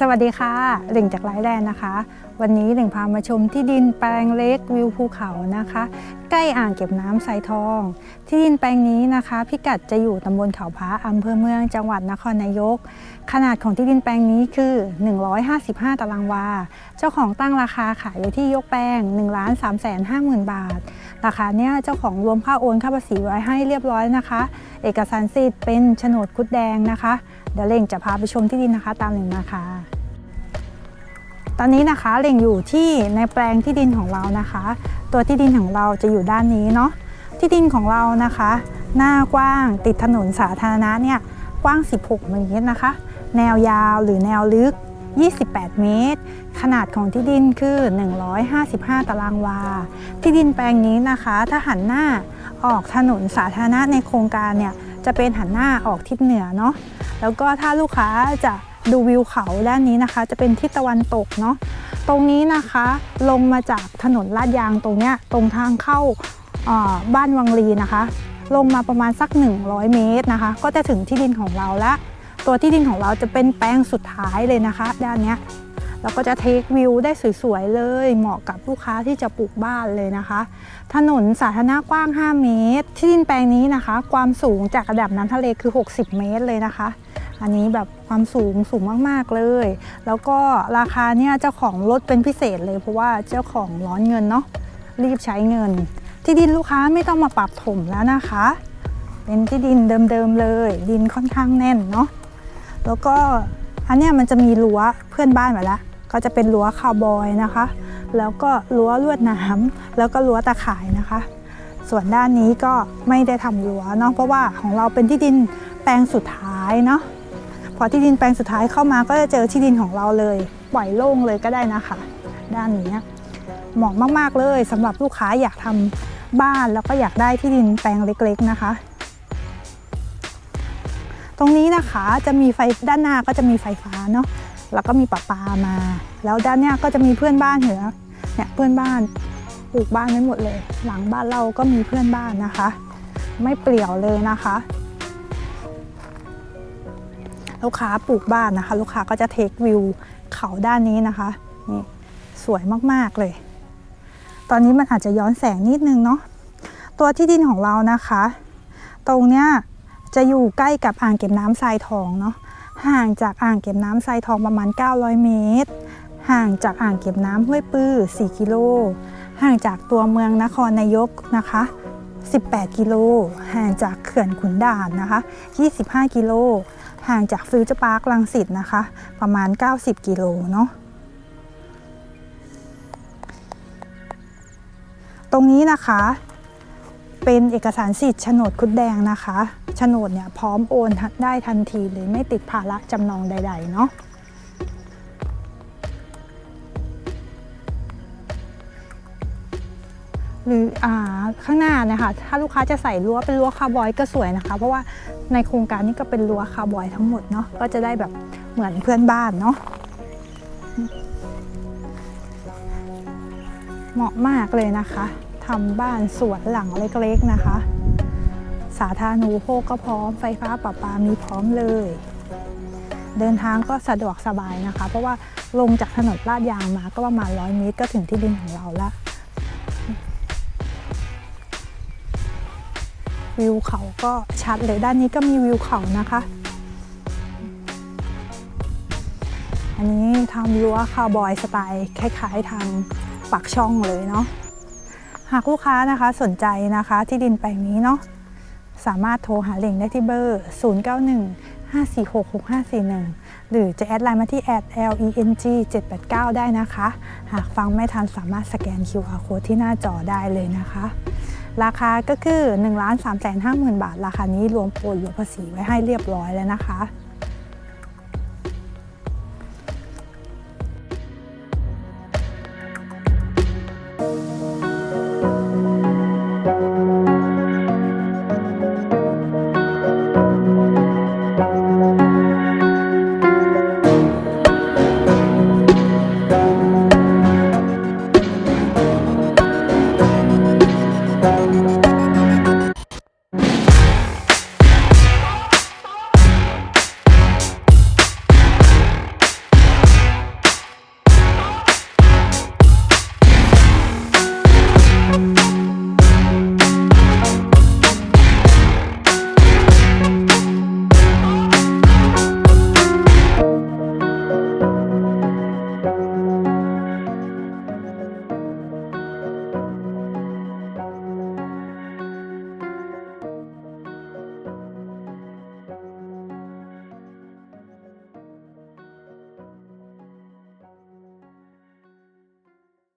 สวัสดีค่ะหลิ่งจากไลฟ์แลนนะคะ วันนี้หลิ่งพามาชมที่ดินแปลงเล็กวิวภูเขานะคะ ใกล้อ่างเก็บน้ำไซทอง ที่ดินแปลงนี้นะคะ พิกัดจะอยู่ตำบลเขาพระอำเภอเมืองจังหวัดนครนายก ขนาดของที่ดินแปลงนี้คือ 155 ตารางวา เจ้าของตั้งราคาขายไว้ที่ยกแปลง1 3 5 0 0 0 0 บาท ราคาเนี้ยเจ้าของรวมค่าโอนค่าภาษีไว้ให้เรียบร้อยนะคะ เอกสารสิทธิ์เป็นโฉนดคุดแดงนะคะ เดี๋ยวเล่งจะพาไปชมที่ดินนะคะ ตามหนึ่งมาค่ะตอนนี้นะคะเล่งอยู่ที่ในแปลงที่ดินของเรานะคะ ตัวที่ดินของเราจะอยู่ด้านนี้เนาะที่ดินของเรานะคะ หน้ากว้างติดถนนสาธารณะเนี่ยกว้าง 16 เมตรนะคะ แนวยาวหรือแนวลึก 28 เมตร ขนาดของที่ดินคือ 155 ตารางวา ที่ดินแปลงนี้นะคะ ถ้าหันหน้าออกถนนสาธารณะในโครงการเนี่ยจะเป็นหันหน้าออกทิศเหนือเนาะ แล้วก็ถ้าลูกค้าจะดูวิวเขาด้านนี้นะคะ จะเป็นทิศตะวันตกเนาะ ตรงนี้นะคะลงมาจากถนนลาดยางตรงเนี้ยตรงทางเข้าบ้านวังลีนะคะ ลงมาประมาณสัก 100 เมตรนะคะ ก็จะถึงที่ดินของเราแล้ว ตัวที่ดินของเราจะเป็นแปลงสุดท้ายเลยนะคะ ด้านนี้เราก็จะเทควิวได้สวยๆเลย เหมาะกับลูกค้าที่จะปลูกบ้านเลยนะคะ ถนนสาธารณะกว้าง 5 เมตร ที่ดินแปลงนี้นะคะ ความสูงจากระดับน้ำทะเลคือ 60 เมตรเลยนะคะ อันนี้แบบความสูงสูงมากๆเลย แล้วก็ราคาเนี่ยเจ้าของลดเป็นพิเศษเลย เพราะว่าเจ้าของร้อนเงินเนาะรีบใช้เงิน ที่ดินลูกค้าไม่ต้องมาปรับถมแล้วนะคะ เป็นที่ดินเดิมๆเลย ดินค่อนข้างแน่นเนาะ แล้วก็อันเนี้ยมันจะมีรั้วเพื่อนบ้านมาแล้วก็จะเป็นรั้วคาวบอยนะคะ แล้วก็รั้วลวดน้ำแล้วก็รั้วตะข่ายนะคะ ส่วนด้านนี้ก็ไม่ได้ทำรั้วเนาะเพราะว่าของเราเป็นที่ดินแปลงสุดท้ายเนาะพอที่ดินแปลงสุดท้ายเข้ามาก็จะเจอที่ดินของเราเลย ปล่อยโล่งเลยก็ได้นะคะ ด้านนี้เหมาะมาก ๆ เลยสำหรับลูกค้าอยากทำบ้านแล้วก็อยากได้ที่ดินแปลงเล็ก ๆ นะคะ ตรงนี้นะคะจะมีไฟด้านหน้าก็จะมีไฟฟ้าเนาะแล้วก็มีประปามา แล้วด้านเนี้ยก็จะมีเพื่อนบ้านเหรอเนี่ยเพื่อนบ้านปลูกบ้านนั้นหมดเลย หลังบ้านเราก็มีเพื่อนบ้านนะคะ ไม่เปลี่ยวเลยนะคะ ลูกค้าปลูกบ้านนะคะ ลูกค้าก็จะเทควิวเขาด้านนี้นะคะนี่สวยมากๆเลย ตอนนี้มันอาจจะย้อนแสงนิดนึงเนาะตัวที่ดินของเรานะคะ ตรงเนี้ย จะอยู่ใกล้กับอ่างเก็บน้ำทรายทองเนาะห่างจากอ่างเก็บน้ำทรายทองประมาณ 900 เมตร ห่างจากอ่างเก็บน้ำห้วยปื้อ 4 กิโล ห่างจากตัวเมืองนครนายกนะคะ 18 กิโล ห่างจากเขื่อนขุนด่านนะคะ 25 กิโล ห่างจากฟิวเจอร์พาร์คลังสิตนะคะ ประมาณ 90 กิโลเนาะตรงนี้นะคะ เป็นเอกสารสิทธิ์โฉนดคุดแดงนะคะโฉนดเนี่ยพร้อมโอนได้ทันทีเลยไม่ติดภาระจำนองใด ๆ เนาะหรืออาข้างหน้านะคะถ้าลูกค้าจะใส่รั้วเป็นรั้วคาร์บอยก็สวยนะคะ เพราะว่าในโครงการนี้ก็เป็นรั้วคาร์บอยทั้งหมดเนาะก็จะได้แบบเหมือนเพื่อนบ้านเนาะเหมาะมากเลยนะคะ ทำบ้านสวนหลังเล็กๆนะคะ สาธารณูปโภคก็พร้อมไฟฟ้าประปามีพร้อมเลย เดินทางก็สะดวกสบายนะคะ เพราะว่าลงจากถนนลาดยางมาก็ประมาณ100เมตรก็ถึงที่ดินของเราละวิวเขาก็ชัดเลยด้านนี้ก็มีวิวเขานะคะ อันนี้ทำรั้วคาวบอยสไตล์คล้ายๆทางปากช่องเลยเนาะ หากลูกค้านะคะสนใจนะคะที่ดินแปลงนี้เนาะสามารถโทรหาเล่งได้ที่เบอร์ 091 546 6541 หรือจะแอดไลน์มาที่ @leng 789 ได้นะคะ หากฟังไม่ทันสามารถสแกน QR code ที่หน้าจอได้เลยนะคะ ราคาก็คือ 1 3 5 0 0 0 0 บาท ราคานี้รวมโอนรวมภาษีไว้ให้เรียบร้อยแล้วนะคะ